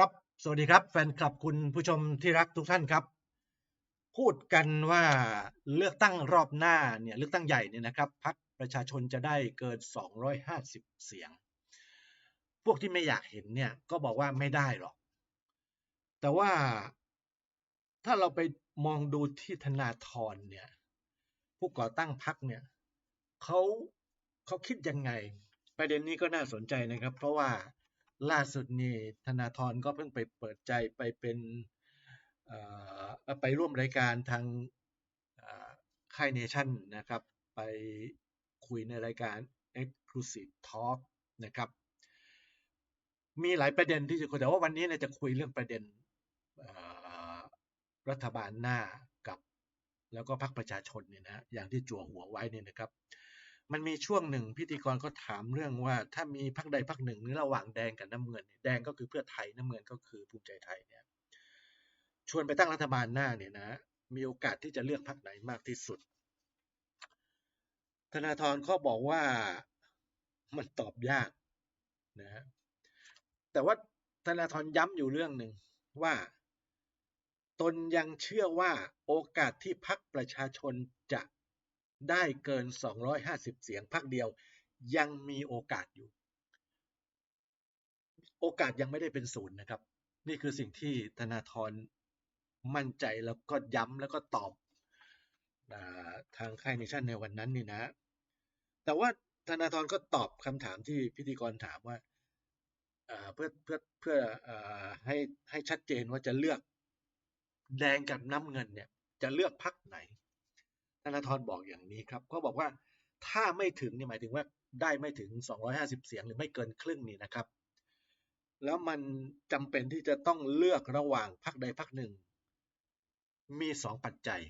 ครับ สวัสดีครับ แฟนคลับคุณผู้ชมที่รักทุกท่านครับ พูดกันว่าเลือกตั้งรอบหน้าเนี่ยเลือกตั้งใหญ่เนี่ยนะครับพรรคประชาชนจะได้เกิน 250 เสียง พวกที่ไม่อยากเห็นเนี่ยก็บอกว่าไม่ได้หรอก แต่ว่าถ้าเราไปมองดูที่ธนาธรเนี่ยผู้ก่อตั้งพรรคเนี่ยเขาเขาคิดยังไง ประเด็นนี้ก็น่าสนใจนะครับ เพราะว่า ล่าสุดนี่ธนาธรก็เพิ่งไปเปิดใจไปเป็นไปร่วมรายการทางค่ายเนชั่นนะครับ ไปคุยในรายการ Exclusive Talk นะครับ มีหลายประเด็นที่จะคุยแต่ว่าวันนี้เนี่ยจะคุยเรื่องประเด็นรัฐบาลหน้ากับ แล้วก็พรรคประชาชนเนี่ยนะอย่างที่จั่วหัวไว้เนี่ยนะครับ มันมีช่วงหนึ่งพิธีกรก็ถามเรื่องว่า ถ้ามีพรรคใดพรรคหนึ่งนี่ระหว่างแดงกับน้ำเงิน แดงก็คือเพื่อไทยน้ำเงินก็คือภูมิใจไทยเนี่ยชวนไปตั้งรัฐบาลหน้าเนี่ยนะ มีโอกาสที่จะเลือกพรรคไหนมากที่สุด ธนาธรเขาบอกว่ามันตอบยากนะฮะแต่ว่าธนาธรย้ำอยู่เรื่องหนึ่งว่า ตนยังเชื่อว่าโอกาสที่พรรคประชาชนจะ ได้เกิน 250 เสียงพรรคเดียว ยังมีโอกาสอยู่ โอกาสยังไม่ได้เป็นศูนย์นะครับ นี่คือสิ่งที่ธนาธรมั่นใจแล้วก็ย้ำแล้วก็ตอบอทางค่ายเนชั่นในวันนั้นนี่นะ แต่ว่าธนาธรก็ตอบคำถามที่พิธีกรถามว่าเพื่อเพื่อเพื่ออให้ให้ชัดเจนว่าจะเลือกแดงกับน้ำเงินเนี่ยจะเลือกพักไหน นาธรบอกอย่างนี้ครับเขาบอกว่าถ้าไม่ถึงเนี่ยหมายถึงว่าได้ไม่ถึง 250 เสียงหรือไม่เกินครึ่งนี่นะครับ แล้วมันจำเป็นที่จะต้องเลือกระหว่างพรรคใดพรรคหนึ่ง มีสองปัจจัย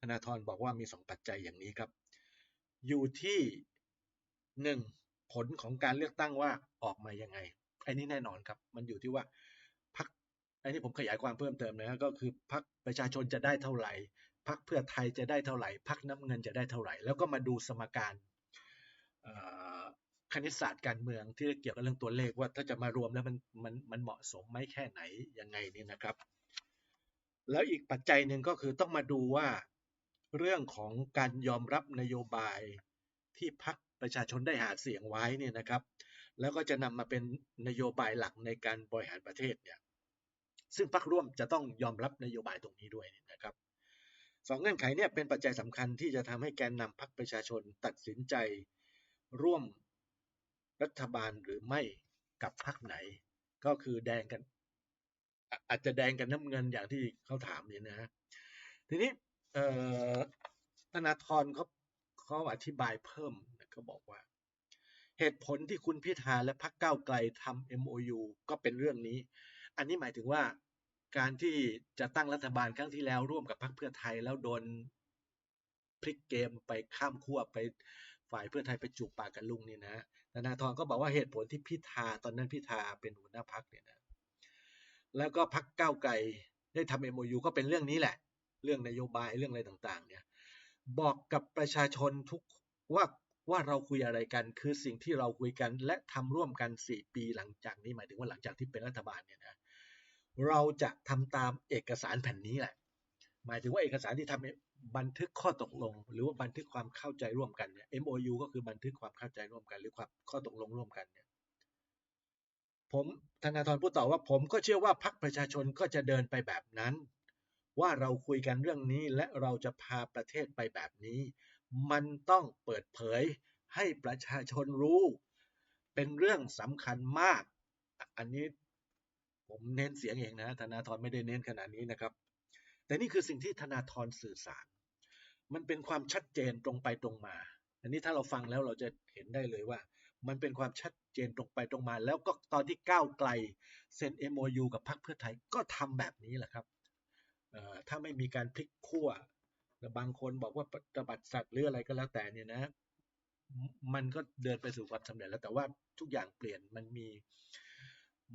ธนาธรบอกว่ามีสองปัจจัยอย่างนี้ครับ อยู่ที่หนึ่งผลของการเลือกตั้งว่าออกมายังไงอันนี้แน่นอนครับ มันอยู่ที่ว่าพรรคอันนี้ผมขยายความเพิ่มเติมนะฮะก็คือพรรคประชาชนจะได้เท่าไหร่ พรรคเพื่อไทยจะได้เท่าไหร่พรรคน้ำเงินจะได้เท่าไหร่ แล้วก็มาดูสมการคณิตศาสตร์การเมืองที่เกี่ยวกับเรื่องตัวเลขว่าถ้าจะมารวมแล้วมันมันมันเหมาะสมไหมแค่ไหนยังไงนี่นะครับ แล้วอีกปัจจัยหนึ่งก็คือต้องมาดูว่าเรื่องของการยอมรับนโยบายที่พรรคประชาชนได้หาเสียงไว้เนี่ยนะครับ แล้วก็จะนำมาเป็นนโยบายหลักในการบริหารประเทศเนี่ยซึ่งพรรคร่วมจะต้องยอมรับนโยบายตรงนี้ด้วยนะครับ สองเงื่อนไขเนี่ยเป็นปัจจัยสำคัญที่จะทำให้แกนนำพรรคประชาชนตัดสินใจร่วมรัฐบาลหรือไม่กับพรรคไหน ก็คือแดงกัน อาจจะแดงกันน้ำเงินอย่างที่เขาถามเนี่ยนะฮะทีนี้ธนาธรเขาเขาอธิบายเพิ่มนะเขาบอกว่า เหตุผลที่คุณพิธาและพรรคก้าวไกลทำ MOU ก็เป็นเรื่องนี้ อันนี้หมายถึงว่า การที่จะตั้งรัฐบาลครั้งที่แล้วร่วมกับพรรคเพื่อไทยแล้วโดนพลิกเกมไปข้ามขั้วไปฝ่ายเพื่อไทยไปจูบปากกันลุงนี่นะธนาธรก็บอกว่าเหตุผลที่พิธาตอนนั้นพิธาเป็นหัวหน้าพรรคเนี่ยนะแล้วก็พรรคก้าวไกลได้ทำ MOU ก็เป็นเรื่องนี้แหละ เรื่องนโยบายเรื่องอะไรต่างๆ เนี่ย บอกกับประชาชนทุกว่าว่าเราคุยอะไรกันคือสิ่งที่เราคุยกันและทำร่วมกัน 4 ปีหลังจากนี้หมายถึงว่าหลังจากที่เป็นรัฐบาลเนี่ยนะ เราจะทำตามเอกสารแผ่นนี้แหละ หมายถึงว่าเอกสารที่ทำบันทึกข้อตกลง หรือว่าบันทึกความเข้าใจร่วมกันเนี่ย MOU ก็คือบันทึกความเข้าใจร่วมกัน หรือความข้อตกลงร่วมกันเนี่ยผมธนาธรพูดต่อว่าผมก็เชื่อว่าพรรคประชาชนก็จะเดินไปแบบนั้น ว่าเราคุยกันเรื่องนี้และเราจะพาประเทศไปแบบนี้ มันต้องเปิดเผยให้ประชาชนรู้ เป็นเรื่องสำคัญมาก อันนี้ ผมเน้นเสียงเองนะธนาธรไม่ได้เน้นขนาดนี้นะครับ แต่นี่คือสิ่งที่ธนาธรสื่อสาร มันเป็นความชัดเจนตรงไปตรงมา อันนี้ถ้าเราฟังแล้วเราจะเห็นได้เลยว่า มันเป็นความชัดเจนตรงไปตรงมา แล้วก็ตอนที่ก้าวไกลเซ็น MOU กับพรรคเพื่อไทยก็ทำแบบนี้แหละครับเอ่อถ้าไม่มีการพลิกขั้วบางคนบอกว่าปฏิบัติสัตว์หรืออะไรก็แล้วแต่เนี่ยนะ มันก็เดินไปสู่ความสำเร็จแล้วแต่ว่าทุกอย่างเปลี่ยนมันมี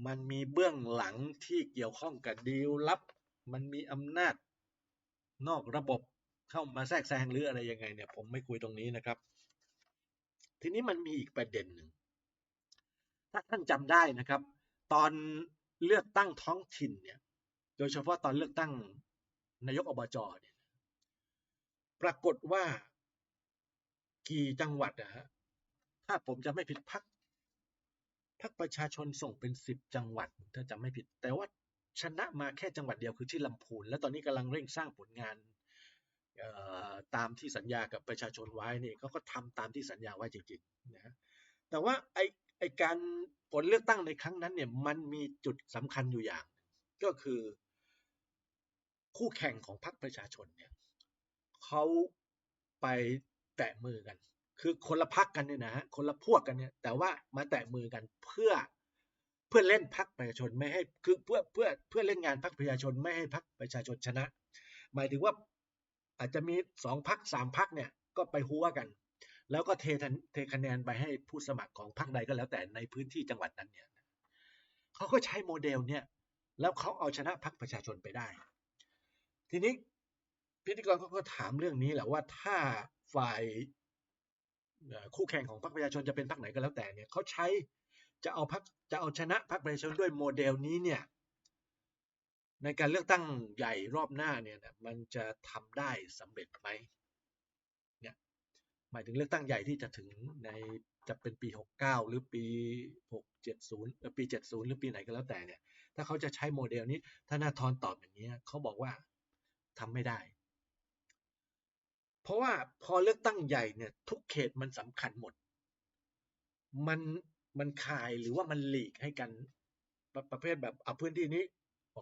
มันมีเบื้องหลังที่เกี่ยวข้องกับดีลลับ มันมีอำนาจนอกระบบเข้ามาแทรกแซงหรืออะไรยังไงเนี่ยผมไม่คุยตรงนี้นะครับ ทีนี้มันมีอีกประเด็นหนึ่งถ้าท่านจำได้นะครับ ตอนเลือกตั้งท้องถิ่นเนี่ยโดยเฉพาะตอนเลือกตั้งนายกอบจเนี่ยปรากฏว่ากี่จังหวัดอะฮะถ้าผมจะไม่ผิดพัก พักประชาชนส่งเป็นสิบจังหวัดถ้าจำไม่ผิด แต่ว่าชนะมาแค่จังหวัดเดียวคือที่ลำพูน และตอนนี้กำลังเร่งสร้างผลงานตามที่สัญญากับประชาชนไว้นี่เขาก็ทำตามที่สัญญาไว้จริงๆนะแต่ว่าไอไอการผลเลือกตั้งในครั้งนั้นเนี่ยมันมีจุดสำคัญอยู่อย่าง ก็คือ คู่แข่งของพรรคประชาชนเนี่ยเขาไปแตะมือกัน คือคนละพักกันเนี่ยนะฮะคนละพวกกันเนี่ย แต่ว่ามาแตะมือกันเพื่อเพื่อเล่นพรรคประชาชนไม่ให้คือเพื่อเพื่อเพื่อเล่นงานพรรคประชาชนไม่ให้พรรคประชาชนชนะ หมายถึงว่าอาจจะมีสองพักสามพักเนี่ยก็ไปหัวกัน แล้วก็เทเทคะแนนไปให้ผู้สมัครของพรรคใดก็แล้วแต่ในพื้นที่จังหวัดนั้นเนี่ยเขาก็ใช้โมเดลเนี่ยแล้วเขาเอาชนะพรรคประชาชนไปได้ ทีนี้พิธีกรเขาก็ถามเรื่องนี้แหละว่าถ้าฝ่าย คู่แข่งของพรรคประชาชนจะเป็นพรรคไหนก็แล้วแต่เนี่ยเขาใช้จะเอาพรรคจะเอาชนะพรรคประชาชนด้วยโมเดลนี้เนี่ยในการเลือกตั้งใหญ่รอบหน้าเนี่ยมันจะทำได้สำเร็จไหมเนี่ยหมายถึงเลือกตั้งใหญ่ที่จะถึงในจะเป็นปี 69 หรือปี 670หรือปี 70 หรือปีไหนก็แล้วแต่เนี่ยถ้าเขาจะใช้โมเดลนี้ถ้านาทรตอบอย่างนี้เขาบอกว่าทำไม่ได้ เพราะว่าพอเลือกตั้งใหญ่เนี่ยทุกเขตมันสำคัญหมด มันมันคายหรือว่ามันหลีกให้กันประเภทแบบเอาพื้นที่นี้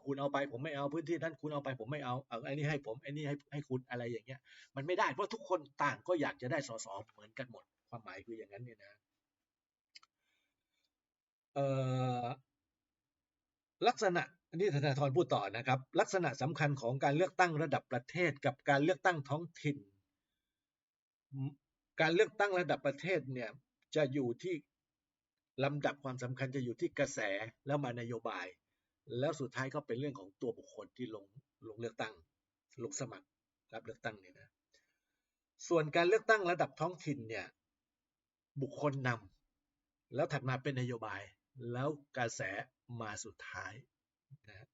คุณเอาไปผมไม่เอาพื้นที่นั้นคุณเอาไปผมไม่เอาเอาไอ้นี่ให้ผมไอ้นี่ให้ให้คุณอะไรอย่างเงี้ย มันไม่ได้เพราะทุกคนต่างก็อยากจะได้สสเหมือนกันหมด ความหมายคืออย่างนั้นเนี่ยนะเอ่อลักษณะนนี้ธนาธรพูดต่อนะครับ ลักษณะสำคัญของการเลือกตั้งระดับประเทศกับการเลือกตั้งท้องถิ่น การเลือกตั้งระดับประเทศเนี่ยจะอยู่ที่ลำดับความสำคัญจะอยู่ที่กระแสแล้วมานโยบาย แล้วสุดท้ายก็เป็นเรื่องของตัวบุคคลที่ลงลงเลือกตั้งลงสมัครรับเลือกตั้งเนี่ยนะส่วนการเลือกตั้งระดับท้องถิ่นเนี่ยบุคคลนำแล้วถัดมาเป็นนโยบาย แล้วกระแสมาสุดท้ายนะ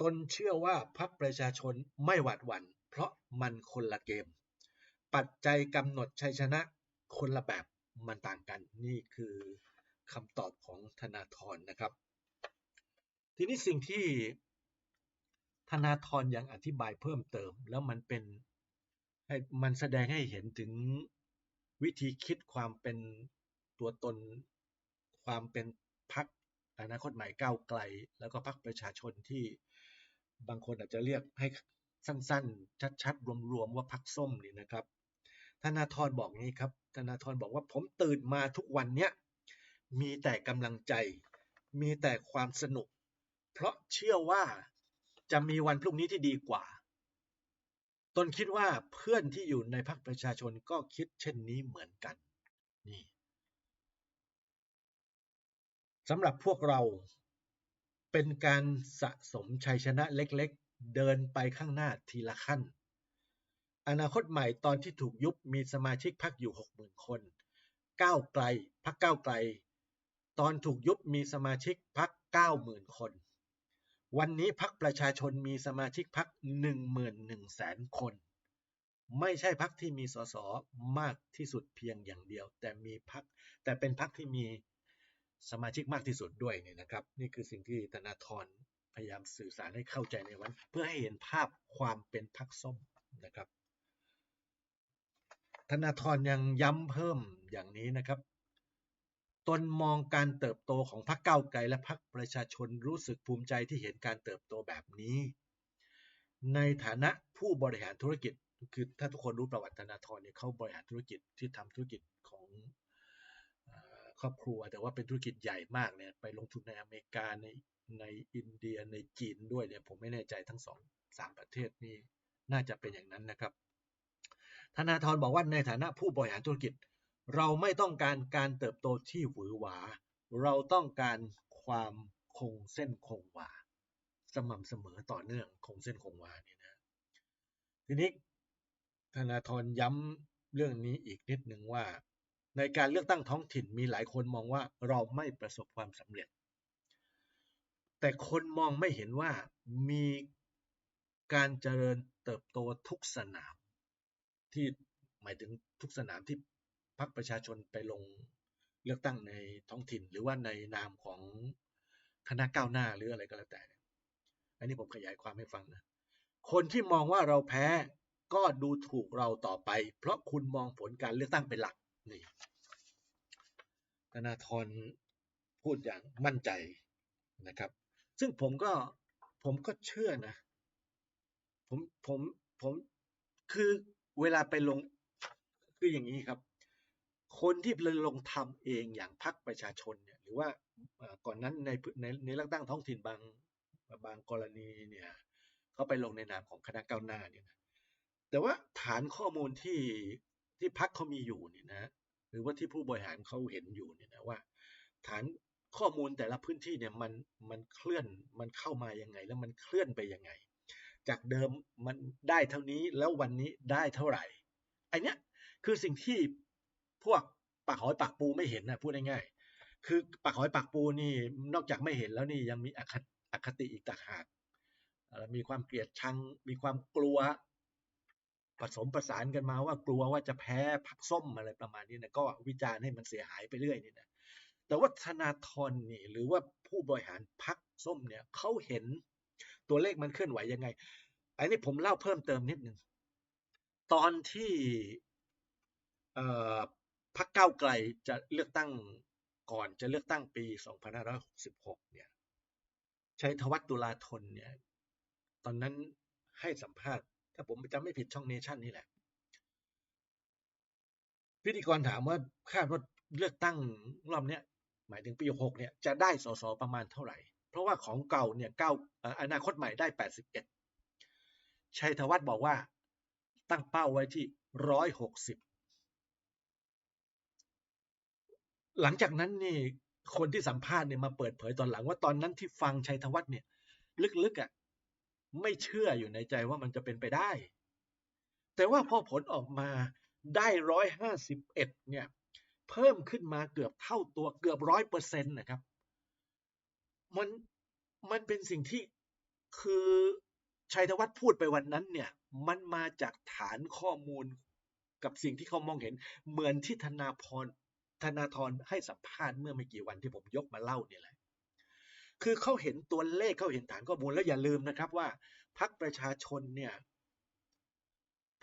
ตนเชื่อว่าพรรคประชาชนไม่หวาดหวัน่นเพราะมันคนละเกม ปัจจัยกำหนดชัยชนะคนละแบบมันต่างกัน นี่คือคำตอบของธนาธรนะครับ ทีนี้สิ่งที่ธนาธรยังอธิบายเพิ่มเติม แล้วมันเป็นมันแสดงให้เห็นถึงวิธีคิดความเป็นตัวตน ความเป็นพักอนาคตใหม่ก้าวไกล แล้วก็พักประชาชนที่บางคนอาจจะเรียกให้สั้นๆ ชัดๆ รวมๆ ว่าพักส้มนี่นะครับ ธนาธรบอกงี้ครับ ธนาธรบอกว่าผมตื่นมาทุกวันเนี้ยมีแต่กำลังใจ มีแต่ความสนุก เพราะเชื่อว่าจะมีวันพรุ่งนี้ที่ดีกว่า ตนคิดว่าเพื่อนที่อยู่ในพรรคประชาชนก็คิดเช่นนี้เหมือนกัน นี่สำหรับพวกเราเป็นการสะสมชัยชนะเล็กๆ เดินไปข้างหน้าทีละขั้น อนาคตใหม่ตอนที่ถูกยุบมีสมาชิกพรรคอยู่หกหมื่นคน ก้าวไกลพรรคก้าวไกล ตอนถูกยุบมีสมาชิกพรรคเก้าหมื่นคน วันนี้พักประชาชนมีสมาชิกพักหนึ่งหมื่นหนึ่งแสนคน ไม่ใช่พักที่มีสสมากที่สุดเพียงอย่างเดียว แต่มีพักแต่เป็นพักที่มีสมาชิกมากที่สุดด้วยเนี่ยนะครับ นี่คือสิ่งที่ธนาธรพยายามสื่อสารให้เข้าใจในวัน เพื่อให้เห็นภาพความเป็นพักส้มนะครับ ธนาธรยังย้ำเพิ่มอย่างนี้นะครับ ตนมองการเติบโตของพรรคเก้าไกลและพรรคประชาชนรู้สึกภูมิใจที่เห็นการเติบโตแบบนี้ ในฐานะผู้บริหารธุรกิจคือถ้าทุกคนรู้ประวัติธนาธรเนี่ยเขาบริหารธุรกิจที่ทำธุรกิจของครอบครัว แต่ว่าเป็นธุรกิจใหญ่มากเนี่ยไปลงทุนในอเมริกาในในอินเดียในจีนด้วยเนี่ยผมไม่แน่ใจทั้งสองสามประเทศนี้น่าจะเป็นอย่างนั้นนะครับ ธนาธรบอกว่าในฐานะผู้บริหารธุรกิจ เราไม่ต้องการการเติบโตที่หวือหวา เราต้องการความคงเส้นคงวา สม่ำเสมอต่อเนื่องคงเส้นคงวาเนี่ยนะทีนี้ธนาธรย้ำเรื่องนี้อีกนิดหนึ่งว่า ในการเลือกตั้งท้องถิ่นมีหลายคนมองว่าเราไม่ประสบความสำเร็จ แต่คนมองไม่เห็นว่ามีการเจริญเติบโตทุกสนาม ที่หมายถึงทุกสนามที่พรรคประชาชนไปลงเลือกตั้งในท้องถิ่น หรือว่าในนามของคณะก้าวหน้าหรืออะไรก็แล้วแต่อันนี้ผมขยายความให้ฟังนะคนที่มองว่าเราแพ้ก็ดูถูกเราต่อไป เพราะคุณมองผลการเลือกตั้งเป็นหลักนี่ธนาธรพูดอย่างมั่นใจนะครับ ซึ่งผมก็ผมก็เชื่อนะ ผมผมผมคือ เวลาไปลงคืออย่างนี้ครับ คนที่ลงทำเองอย่างพรรคประชาชนเนี่ยหรือว่าก่อนนั้นในในในเลือกตั้งท้องถิ่นบางบางกรณีเนี่ยเขาไปลงในนามของคณะก้าวหน้าเนี่ยนะแต่ว่าฐานข้อมูลที่ที่พักเขามีอยู่เนี่ยนะหรือว่าที่ผู้บริหารเขาเห็นอยู่เนี่ยนะว่า ฐานข้อมูลแต่ละพื้นที่เนี่ยมันมันเคลื่อนมันเข้ามายังไง แล้วมันเคลื่อนไปยังไง จากเดิมมันได้เท่านี้แล้ววันนี้ได้เท่าไหร่ไอเนี้ยคือสิ่งที่พวกปากหอยปากปูไม่เห็นนะพูดง่ายๆคือปากหอยปากปูนี่นอกจากไม่เห็นแล้วนี่ยังมีอคติอีกต่างหากมีความเกลียดชัง มีความกลัว ผสมประสานกันมาว่ากลัวว่าจะแพ้พักส้มอะไรประมาณนี้นะก็วิจารณ์ให้มันเสียหายไปเรื่อยนี่นะแต่ว่าธนาธรนี่หรือว่าผู้บริหารพักส้มเนี่ยเขาเห็น ตัวเลขมันเคลื่อนไหวยังไง อันนี้ผมเล่าเพิ่มเติมนิดนึง ตอนที่พักเก้าไกลจะเลือกตั้งก่อนจะเลือกตั้งปี 2566 เนี่ย ชัยธวัฒน์ตุลาธนเนี่ย ตอนนั้นให้สัมภาษณ์ ถ้าผมจำไม่ผิดช่องเนชั่นนี่แหละ พิธีกรถามว่าคาดว่าเลือกตั้งรอบนี้หมายถึงปีหกเนี่ย จะได้สสประมาณเท่าไหร่ เพราะว่าของเก่าเนี่ยเก้าอนาคตใหม่ได้แปดสิบเอ็ดชัยธวัฒน์บอกว่าตั้งเป้าไว้ที่ร้อยหกสิบหลังจากนั้นนี่คนที่สัมภาษณ์เนี่ยมาเปิดเผยตอนหลังว่าตอนนั้นที่ฟังชัยธวัฒน์เนี่ย ลึกๆอะ่ะไม่เชื่ออยู่ในใจว่ามันจะเป็นไปได้ แต่ว่าพอผลออกมาได้ร้อยห้าสิบเอ็ดเนี่ย เพิ่มขึ้นมาเกือบเท่าตัวเกือบร้อยเปอร์เซ็นต์นะครับ มันมันเป็นสิ่งที่คือชัยธวัฒน์พูดไปวันนั้นเนี่ย มันมาจากฐานข้อมูลกับสิ่งที่เขามองเห็น เหมือนที่ธนาพรธนาธรให้สัมภาษณ์เมื่อไม่กี่วันที่ผมยกมาเล่าเนี่ยแหละ คือเขาเห็นตัวเลขเขาเห็นฐานข้อมูลแล้วอย่าลืมนะครับว่าพรรคประชาชนเนี่ย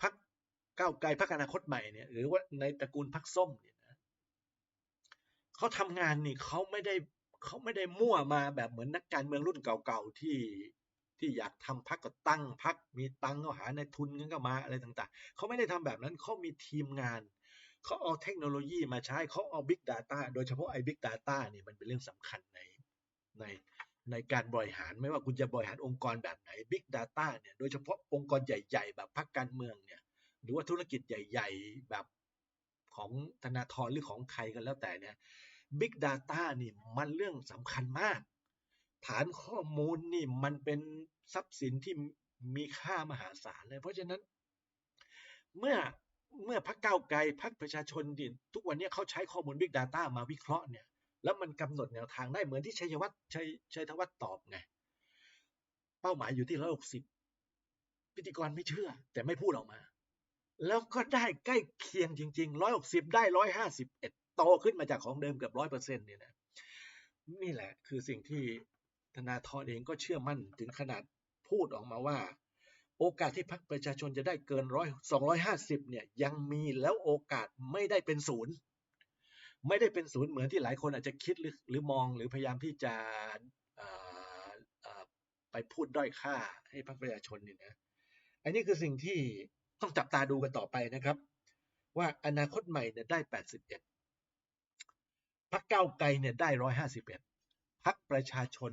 พรรคก้าวไกลพรรคอนาคตใหม่เนี่ยหรือว่าในตระกูลพรรคส้มเนี่ยนะเขาทำงานนี่เขาไม่ได้ เขาไม่ได้มั่วมาแบบเหมือนนักการเมืองรุ่นเก่าๆที่ที่อยากทำพักก็ตั้งพักมีตังก็หาในทุนกันก็มาอะไรต่างๆ เขาไม่ได้ทำแบบนั้นเขามีทีมงาน เขาเอาเทคโนโลยีมาใช้เขาเอา Big Data โดยเฉพาะไอ้ Big Data นี่ยมันเป็นเรื่องสำคัญในในในการบริหารไม่ว่าคุณจะบริหารองค์กรแบบไหน Big Data เนี่ยโดยเฉพาะองค์กรใหญ่ ๆ แบบพรรคการเมืองเนี่ยหรือว่าธุรกิจใหญ่ ๆ แบบของธนาธรหรือของใครก็แล้วแต่เนี่ย Big Data นี่มันเรื่องสำคัญมาก ฐานข้อมูลนี่มันเป็นทรัพย์สินที่มีค่ามหาศาลเลย เพราะฉะนั้น เมื่อเมื่อพรรคก้าไกลพรรคประชาชนดินทุกวันนี้เขาใช้ข้อมูล Big Data มาวิเคราะห์เนี่ยแล้วมันกำหนดแนวทางได้เหมือนที่ชัยวัฒน์ชัยชัยธวัฒน์ตอบไง เป้าหมายอยู่ที่ร้อยหกสิบพิธีกรไม่เชื่อ แต่ไม่พูดออกมา แล้วก็ได้ใกล้เคียงจริงๆร้อยหกสิบได้ร้อยห้าสิบเอ็ด โตขึ้นมาจากของเดิมเกือบร้อยเปอร์เซ็นต์เนี่ยนะนี่แหละคือสิ่งที่ธนาธรเองก็เชื่อมั่นถึงขนาดพูดออกมาว่า โอกาสที่พรรคประชาชนจะได้เกินร้อยสองร้อยห้าสิบเนี่ยยังมีแล้วโอกาสไม่ได้เป็นศูนย์ไม่ได้เป็นศูนย์เหมือนที่หลายคนอาจจะคิดหรือหรือมองหรือพยายามที่จะไปพูดด้อยค่าให้พรรคประชาชนเนี่ยนะอันนี้คือสิ่งที่ต้องจับตาดูกันต่อไปนะครับ ว่าอนาคตใหม่เนี่ยได้ 81 พรรคเก้าไกลเนี่ยได้151พรรคประชาชน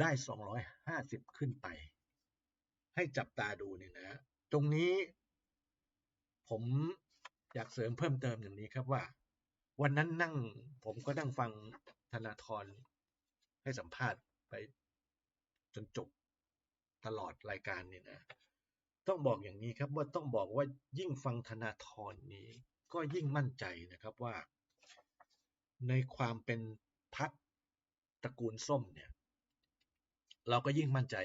ได้250ขึ้นไป ให้จับตาดูเนี่ยนะตรงนี้ ผมอยากเสริมเพิ่มเติมอย่างนี้ครับว่า วันนั้นนั่งผมก็นั่งฟังธนาธรให้สัมภาษณ์ไปจนจบตลอดรายการนี่นะ ต้องบอกอย่างนี้ครับว่าต้องบอกว่ายิ่งฟังธนาธรนี้ ก็ยิ่งมั่นใจนะครับว่า ในความเป็นพักตระกูลส้มเนี่ย เราก็ยิ่งมั่นใจ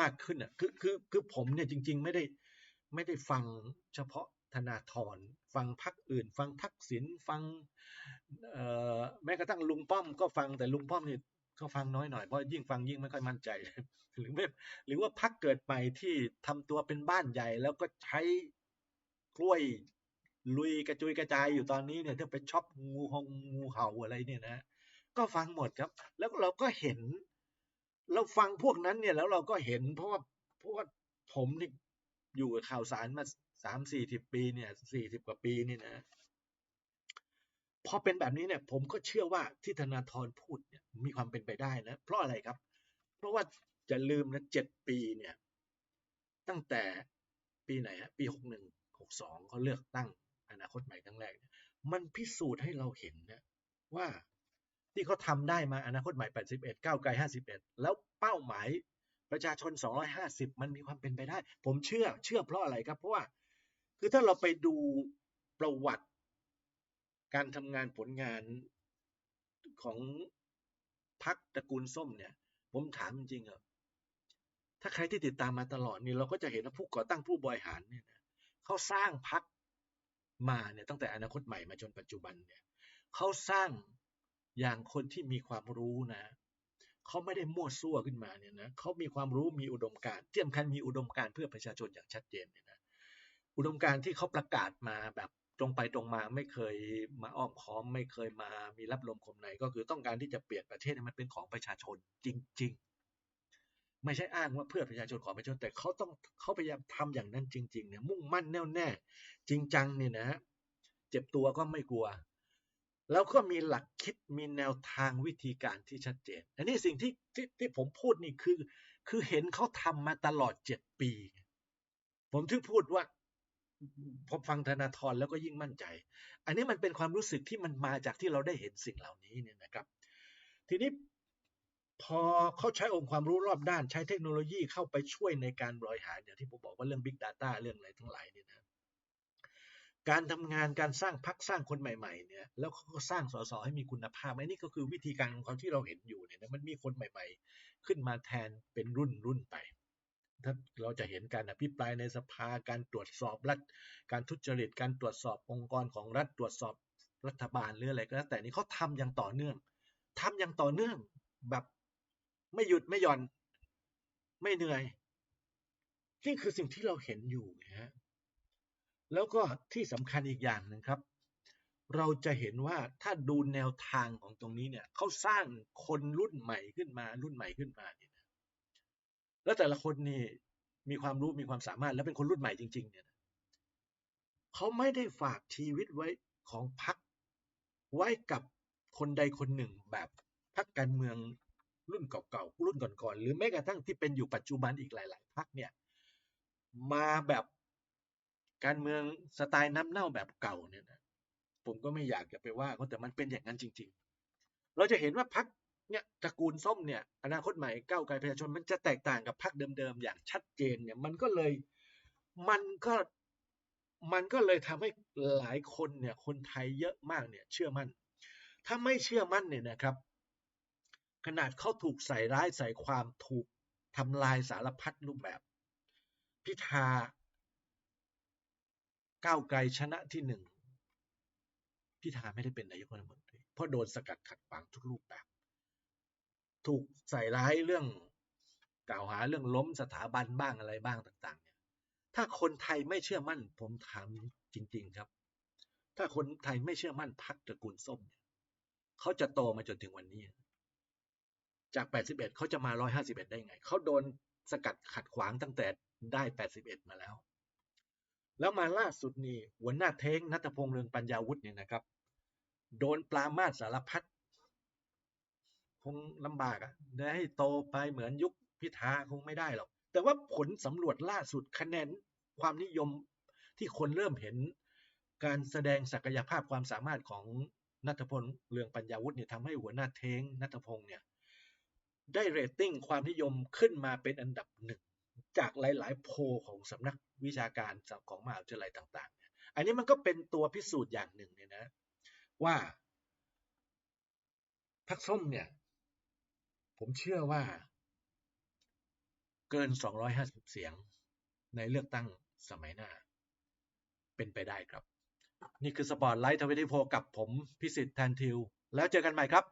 มากขึ้นอะคือคือคือผมเนี่ยจริง ๆ ไม่ได้ไม่ได้ฟังเฉพาะธนาธรฟังพักอื่น ฟังทักษิณฟังแม้กระทั่งลุงป้อมก็ฟังแต่ลุงป้อมเนี่ยก็ฟังน้อยหน่อยเพราะยิ่งฟังยิ่งไม่ค่อยมั่นใจ หรือไม่หรือว่าพักเกิดใหม่ที่ทำตัวเป็นบ้านใหญ่ แล้วก็ใช้กล้วย ลุยกระจุยกระจายอยู่ตอนนี้เนี่ยถ้าไปช็อปงูหงงูเห่าอะไรเนี่ยนะ ก็ฟังหมดครับ แล้วเราก็เห็น เราฟังพวกนั้นเนี่ยแล้วเราก็เห็น เพราะว่าเพราะว่าผมนี่อยู่กับข่าวสารมาสามสี่สิบปีเนี่ยสี่สิบกว่าปีนี่นะพอเป็นแบบนี้เนี่ย ผมก็เชื่อว่าที่ธนาธรพูดเนี่ยมีความเป็นไปได้นะ เพราะอะไรครับ เพราะว่าจะลืมนะเจ็ดปีเนี่ย ตั้งแต่ปีไหนฮะปีหกหนึ่งหกสองเขาเลือกตั้ง อนาคตใหม่ครั้งแรกเนี่ยมันพิสูจน์ให้เราเห็นนะว่าที่เขาทาได้มาอนาคตใหม่แปดสิบเอ็ดก้าวไกลห้าสิบเอ็ดแล้วเป้าหมายประชาชน 250 มันมีความเป็นไปได้ ผมเชื่อเชื่อเพราะอะไรครับ เพราะว่า คือถ้าเราไปดูประวัติ การทำงานผลงานของพักตระกูลส้มเนี่ย ผมถามจริงๆอะถ้าใครที่ติดตามมาตลอดนี่เราก็จะเห็นว่าผู้ก่อตั้งผู้บริหารเนี่ยเขาสร้างพัก มาเนี่ยตั้งแต่อนาคตใหม่มาจนปัจจุบันเนี่ยเขาสร้างอย่างคนที่มีความรู้นะเขาไม่ได้มั่วซั่วขึ้นมาเนี่ยนะเขามีความรู้มีอุดมการณ์ที่สำคัญมีอุดมการณ์เพื่อประชาชนอย่างชัดเจนเนี่ยนะอุดมการณ์ที่เขาประกาศมาแบบตรงไปตรงมาไม่เคยมาอ้อมค้อมไม่เคยมามีรับลมคมในก็คือต้องการที่จะเปลี่ยนประเทศให้มันเป็นของประชาชนจริง ๆ ไม่ใช่อ้างว่าเพื่อประชาชนของประชาชนแต่เขาต้องเขาพยายามทำอย่างนั้นจริงๆเนี่ยมุ่งมั่นแน่วแน่ จริงจังเนี่ยนะเจ็บตัวก็ไม่กลัว แล้วก็มีหลักคิดมีแนวทางวิธีการที่ชัดเจน อันนี้สิ่งที่ที่ที่ผมพูดนี่คือ คือเห็นเขาทำมาตลอดเจ็ดปี ผมถึงพูดว่าพอฟังธนาธรแล้วก็ยิ่งมั่นใจ อันนี้มันเป็นความรู้สึกที่มันมาจากที่เราได้เห็นสิ่งเหล่านี้เนี่ยนะครับ ทีนี้ พอเขาใช้องค์ความรู้รอบด้านใช้เทคโนโลยีเข้าไปช่วยในการบริหารอย่างที่ผมบอกว่าเรื่อง Big Data เรื่องอะไรทั้งหลายเนี่ยนะการทำงานการสร้างพักสร้างคนใหม่ๆเนี่ยแล้วเขาก็สร้างสสให้มีคุณภาพอันนี้ก็คือวิธีการของเขาที่เราเห็นอยู่เนี่ยมันมีคนใหม่ ๆ ขึ้นมาแทนเป็นรุ่นรุ่นไป ถ้าเราจะเห็นการอภิปรายในสภาการตรวจสอบรัฐ การทุจริตการตรวจสอบองค์กรของรัฐตรวจสอบรัฐบาลหรืออะไรก็แล้วแต่นี้เขาทำอย่างต่อเนื่องทำอย่างต่อเนื่องแบบ ไม่หยุดไม่หย่อน ไม่เหนื่อยนี่คือสิ่งที่เราเห็นอยู่นะฮะแล้วก็ที่สำคัญอีกอย่างหนึ่งครับ เราจะเห็นว่าถ้าดูแนวทางของตรงนี้เนี่ยเขาสร้างคนรุ่นใหม่ขึ้นมา รุ่นใหม่ขึ้นมาเนี่ยแล้วแต่ละคนนี่มีความรู้มีความสามารถแล้วเป็นคนรุ่นใหม่จริง ๆ เนี่ยเขาไม่ได้ฝากชีวิตไว้ของพรรคไว้กับคนใดคนหนึ่งแบบพรรคการเมือง รุ่นเก่าๆรุ่นก่อนๆหรือแม้กระทั่งที่เป็นอยู่ปัจจุบันอีกหลาย ๆพรรคเนี่ยมาแบบการเมืองสไตล์น้ำเน่าแบบเก่าเนี่ยนะผมก็ไม่อยากจะไปว่าเขาแต่มันเป็นอย่างนั้นจริง ๆ เราจะเห็นว่าพักเนี่ยตระกูลส้มเนี่ยอนาคตใหม่ก้าวไกลประชาชนมันจะแตกต่างกับพักเดิมๆอย่างชัดเจนเนี่ยมันก็เลยมันก็มันก็เลยทำให้หลายคนเนี่ยคนไทยเยอะมากเนี่ยเชื่อมั่น ถ้าไม่เชื่อมั่นเนี่ยนะครับ ขนาดเขาถูกใส่ร้ายใส่ความถูกทำลายสารพัดรูปแบบ พิธาก้าวไกลชนะที่หนึ่งพิธาไม่ได้เป็นนายกรัฐมนตรีเพราะโดนสกัดขัดขวางทุกรูปแบบ ถูกใส่ร้ายเรื่องกล่าวหาเรื่องล้มสถาบันบ้างอะไรบ้างต่าง ๆ เนี่ย ถ้าคนไทยไม่เชื่อมั่น ผมถามจริง ๆ ครับ ถ้าคนไทยไม่เชื่อมั่นพักตระกูลส้มเนี่ยเขาจะโตมาจนถึงวันนี้ จาก 81 เขาจะมา 151 ได้ไง เขาโดนสกัดขัดขวางตั้งแต่ได้ 81 มาแล้ว แล้วมาล่าสุดนี่หัวหน้าเท้งนัทพงษ์เรืองปัญญาวุฒิเนี่ยนะครับ โดนปลามาสสารพัดคงลำบากอะ่ะได้ให้โตไปเหมือนยุคพิธาคงไม่ได้หรอก แต่ว่าผลสำรวจล่าสุดคะแนนความนิยมที่คนเริ่มเห็นการแสดงศักยภาพความสามารถของนัทพลเรืองปัญญาวุฒิเนี่ยทำให้หัวหน้าเท้งนัทพงษ์เนี่ย ได้เรตติ้งความนิยมขึ้นมาเป็นอันดับหนึ่งจากหลาย ๆ โพของสำนักวิชาการของมหาวิทยาลัยต่าง ๆ อันนี้มันก็เป็นตัวพิสูจน์อย่างหนึ่งเนี่ยนะ ว่าพักส้มเนี่ย ผมเชื่อว่า เกิน 250 เสียงในเลือกตั้งสมัยหน้า เป็นไปได้ครับ นี่คือสปอร์ตไลท์ทวิตี้โพกับผมพิสิทธิ์แทนทิว แล้วเจอกันใหม่ครับ